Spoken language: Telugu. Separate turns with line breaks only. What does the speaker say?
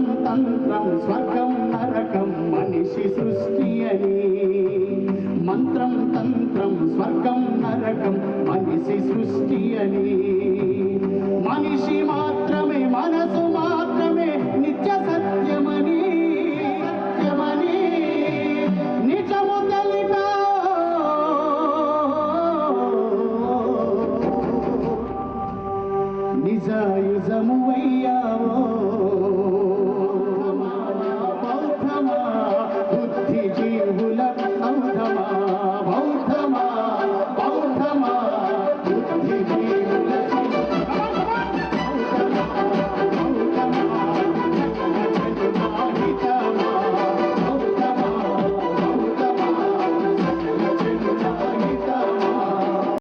భూతం తంత్రం స్వర్గం నరకం మనిషి సృష్టి అని. మంత్రం తంత్రం స్వర్గం నరకం మనిషి సృష్టి అని. మనిషి మాత్రమే మనసు మాత్రమే నిత్య సత్యమని. సత్యమని. నిజము తెలిట నిజాయుజము వయ్యా